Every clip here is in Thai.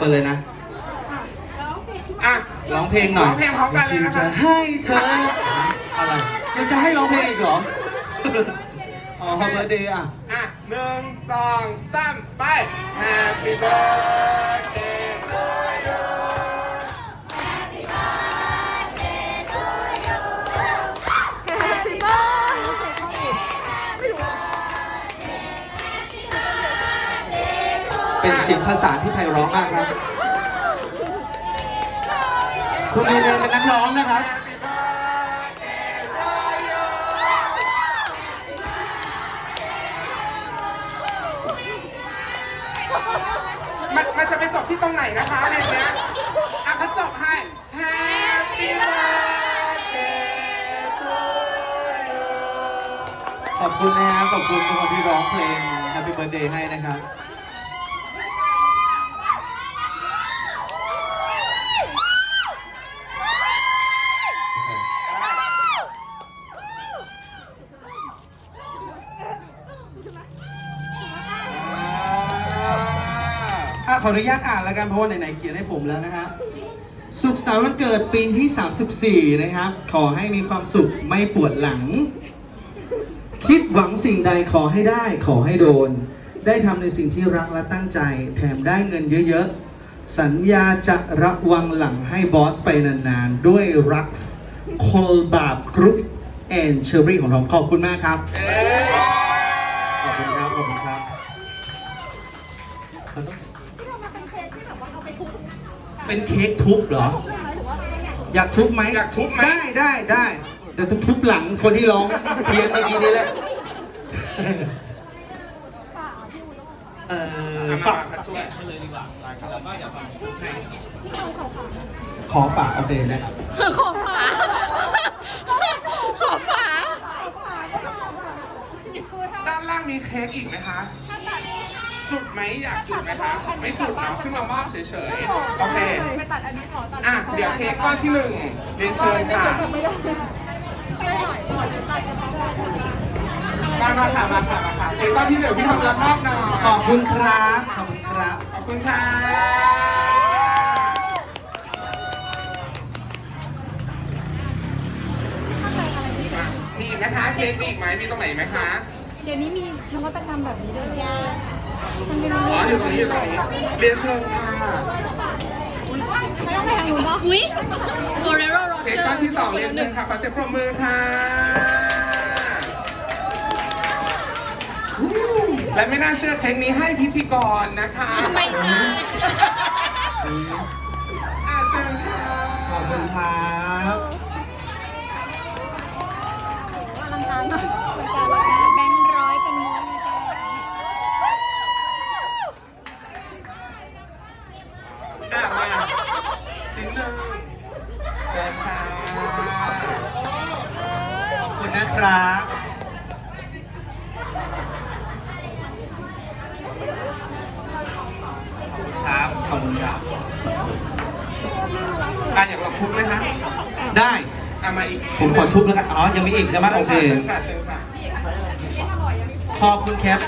เปิดเลยนะ อะร้องเพลงหน่อยร้องเพลงพร้อมกันเลยที่นะจะคะให้เธออะไรยังจะให้ร้องเพลงอีกเหรอ อ๋อ birthday อะ อะหนึ่งสองสามไป Happy birthday สียงภาษานที่ไพเราะมากครับ คุณเมย์เป็นนักร้องนะครับมันมันจะไปจบที่ตรงไหนนะคะเพลงเนี้ยอะเขาจบให้ Happy birthday to you ขอบคุณนะครับขอบคุณทุกคนที่ร้องเพลง Happy Birthday ให้นะครับ ขออนุญาตอ่านแล้วกันเพราะว่าไหนๆเขียนให้ผมแล้วนะฮะสุขสันต์วันเกิดปีที่ 34 นะครับ ขอให้มีความสุขไม่ปวดหลัง คิดหวังสิ่งใดขอให้ได้ขอให้โดน ได้ทำในสิ่งที่รักและตั้งใจ แถมได้เงินเยอะๆ สัญญาจะระวังหลังให้บอสไปนานๆ ด้วยรักโคลบาบกรุ๊ปแอนเชอรี่ของเราขอบคุณมากครับเอ้ยขอบคุณครับ ขอบคุณครับ เป็นเค้กทุบเหรอ อยากทุบไหมอยากทุบไหม ได้ได้ได้เดี๋ยวจะทุบหลังคนที่ร้องเพี้ยนเมื่อกี้นี้แหละเออเอาฝาฝากกมาช่วยขอฝากโอเคนะครับ ขอฝาขอฝาด้านล่างมีเค้กอีกไหมคะ จุดไหมอยากจุดไหมคะไม่จุดเนาะขึ้นมามอบเฉยๆโอเคไปตัดอันนี้ขอตัดอะเดี๋ยวเค้กก้อนที่หนึ่งเรียนเชิญค่ะไม่ได้ไม่หน่อยมามาค่ะมาค่ะมาค่ะเค้กก้อนที่หนึ่งพี่ทำรับมอบหน่อยขอบคุณครับ ขอบคุณครับ ขอบคุณค่ะมามีอีกไหมคะ เค้กมีอีกไหมมีตรงไหนอีกไหมคะ เดี๋ยวนี้มีนวัตกรรมแบบนี้ด้วย เหรอฉันไม่อ๋รู้ออยู่ตรงนี้อยู่ตรงนี้เรียนเชิญค่ะไม่ต้องไปทางนู้นเนาะอุ้ยโอเรโรโรเค้กเชอร์ก้อนที่สองเรียนเชิญค่ะขอเสียงปรบมือค่ะอู้และไม่น่าเชื่อเค้กนี้ให้พิธีกรนะคะไม่ใช่อะเชิญค่ะขอบคุณครับ อลังการมากแบงค์ร้อยเป็นม้วนเลยจ้ะ อะมาชิ้นหนึ่งเชิญค่ะ ขอบคุณนะค รับครับ ขอบคุณครับอะอยากลองทุบไหมคะได้อะมาอีกผมขอทุบแล้วกัน อ๋อ ยังมีอีกใช่ไหมโอเคเชิญค่ะเชิญค่ะขอบคุณแคป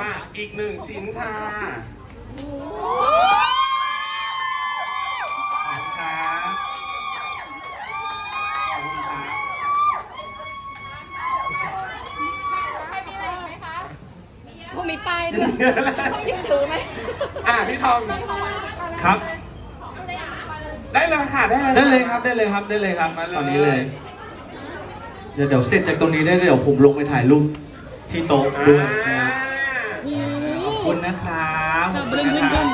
มาอีกหนึ่งชิ้นค่ะ ขอบคุณครับขอบคุณครับพวกมีป้ายด้วยต้องยืนถือไหมอะพี่ทอมครับ ได้เลยค่ะได้เลยได้เลยครับได้เลยครับได้เลยครับมาเลยตอนนี้เลย เดี๋ยวเดี๋ยวเสร็จจากตรงนี้ได้เดี๋ยวผมลงไปถ่ายรูปที่โต๊ะด้วยนะครับขอบคุณนะครับ ขอบคุณนะครับ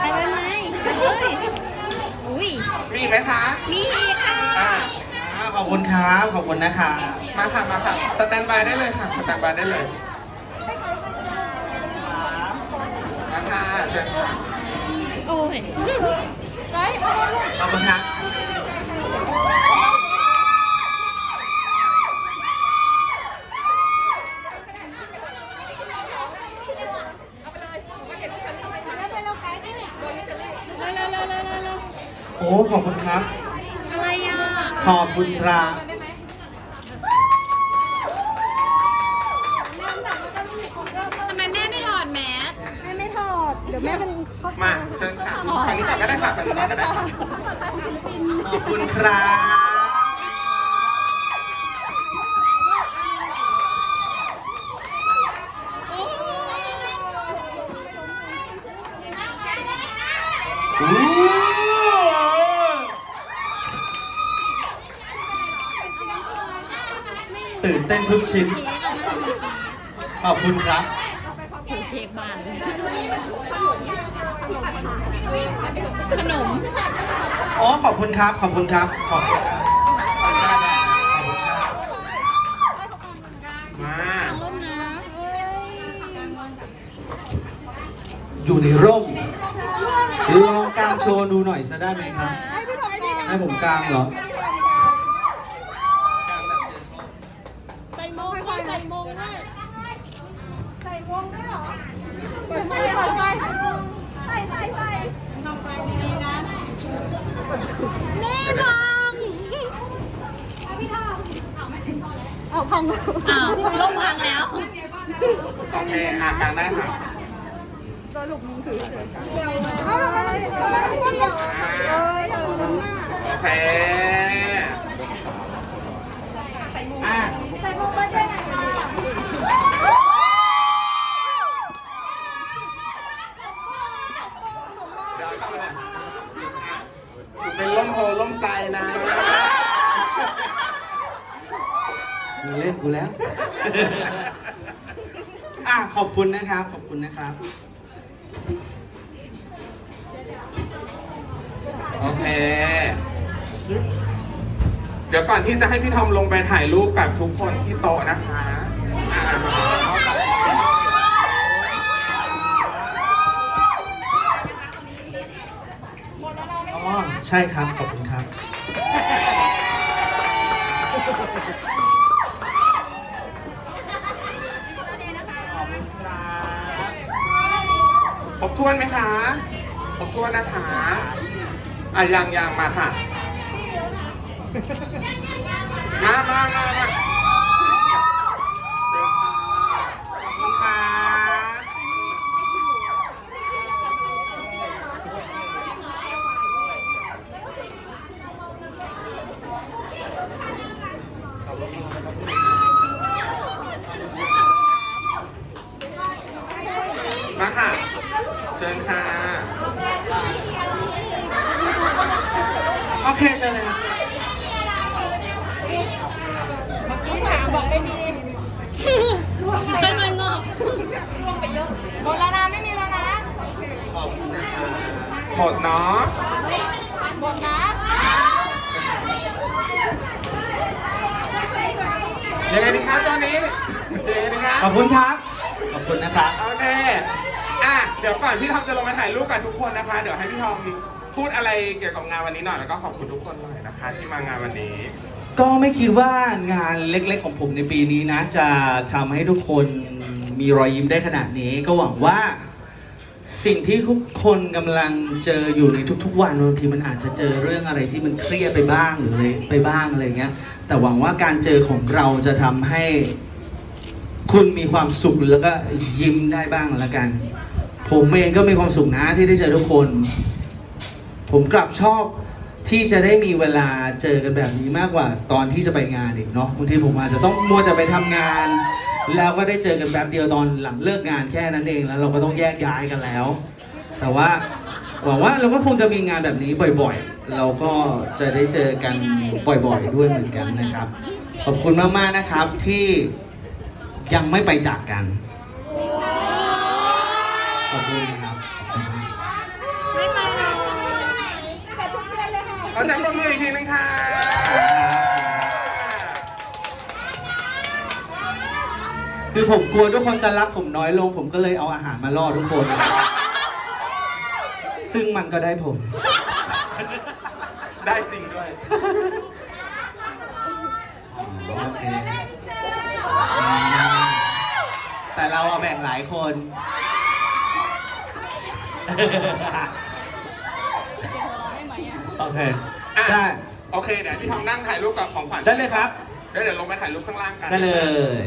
ไปเลยไหมไปเลยอุ้ย มีอีกไหมคะมีอีกค่ะอะอ่าขอบคุณครับ ขอบคุณนะครับมาค่ะ มาค่ะ สแตนบายได้เลยค่ะ สแตนบายได้เลยมาค่ะเชิญค่ะโอ้ย ขอบคุณครับ โอ้ขอบคุณครับ อะไรอะขอบคุณครับทำไมแม่ไม่ถอดแมส แม่ไม่ถอด เดี๋ยวแม่เป็น มาเชิญค่ะทางนี้ก่อนก็ได้ค่ะทางนี้ก่อนก็ได้ค่ะขอบคุณครับตื่นเต้นทุกชิ้น ขอบคุณครับ ถือเค้กบาน ขนม อ๋อขอบคุณครับ ขอบคุณครับ ขอบคุณครับขอบคุณครับขอบคุณครับมา ร่มนะอยู่ในร่มลองกางโชว์ดูหน่อยจะได้ไหมครับ ให้ผมกางเหรอ ใส่โมงด้วยใส่โมงด้วย ใส่วงด้วยเหรอใส่ไม่ใส่ใส่ใส่ใส่ใส่แม่ทองพี่ทอง เอาของอ้าวร่มพังแล้ว โอเคอะกลางได้ค่ะตัวลูกมึงถือเอาทำไมทำไมเปรี้ยวเอ้ยทำไมโอเคอะ ใส่วงมาด้วยหน่อยค่ะ เดี๋ยวเข้าไปเลยเป็นร่มโพล่มใจนะ กูเล่นกูแล้ว อะ ขอบคุณนะ คุณนะครับ โอเค เดี๋ยวก่อนที่จะให้พี่ทอมลงไปถ่ายรูปกับทุกคนที่โต๊ะนะคะอ่าอ๋อใช่ครับ ขอบคุณครับ คร บถ้วนไหมคะครบถ้วนนะคะอะยังยังมาค่ะ มามามามาเชิญค่ะ ขอบคุณครับ มาค่ะ เชิญค่ะ โอเคเชิญเลยครับเป็นไงงอกหมดแล้วนะไม่มีแล้วนะขอบคุณนะครับหมดเนาะหมดนะยังไงดีคะตอนนี้ยังไงดีคะขอบคุณครับ ขอบคุณนะครับ โอเค อะเดี๋ยวก่อนพี่ทอมจะลงมาถ่ายรูปกับทุกคนนะคะ เดี๋ยวให้พี่ทอมพูดอะไรเกี่ยวกับงานวันนี้หน่อยแล้วก็ขอบคุณทุกคนหน่อยนะคะ ที่มางานวันนี้ ก็ไม่คิดว่างานเล็กๆของผมในปีนี้นะ จะทำให้ทุกคนมีรอยยิ้มได้ขนาดนี้ ก็หวังว่า สิ่งที่ทุกคนกำลังเจออยู่ในทุกๆ วันบางทีมันอาจจะเจอเรื่องอะไรที่มันเครียดไปบ้างหรืออะไรไปบ้างอะไรเงี้ย แต่หวังว่าการเจอของเราจะทำให้ คุณมีความสุขแล้วก็ยิ้มได้บ้างละกัน ผมเองก็มีความสุขนะที่ได้เจอทุกคน ผมกลับชอบที่จะได้มีเวลาเจอกันแบบนี้มากกว่า ตอนที่จะไปงานอีกเนาะบางทีผมอาจจะต้องมัวแต่ไปทำงาน แล้วก็ได้เจอกันแป๊บเดียวตอนหลังเลิกงานแค่นั้นเองแล้วเราก็ต้องแยกย้ายกันแล้ว แต่ว่าหวังว่าเราก็คงจะมีงานแบบนี้บ่อยๆ เราก็จะได้เจอกันบ่อยๆด้วยเหมือนกันนะครับ ขอบคุณมากๆนะครับที่ยังไม่ไปจากกัน อบคุณครับไม่ไปเลยแต่ทุกเดือนเลยค่ะเราจะปรบมืออีกทีนึงค่ะคือผมกลัวทุกคนจะรักผมน้อยลง ผมก็เลยเอาอาหารมาล่อทุกคน ซึ่งมันก็ได้ผม ได้จริงด้วยโอเคแต่เราเอาแบ่งหลายคนได้ไหมอะ โอเค อะได้ โอเคเดี๋ยวพี่ทองนั่งถ่ายรูปกับของขวัญได้เลยครับ แล้วเดี๋ยวลงไปถ่ายรูปข้างล่างกัน ได้เลย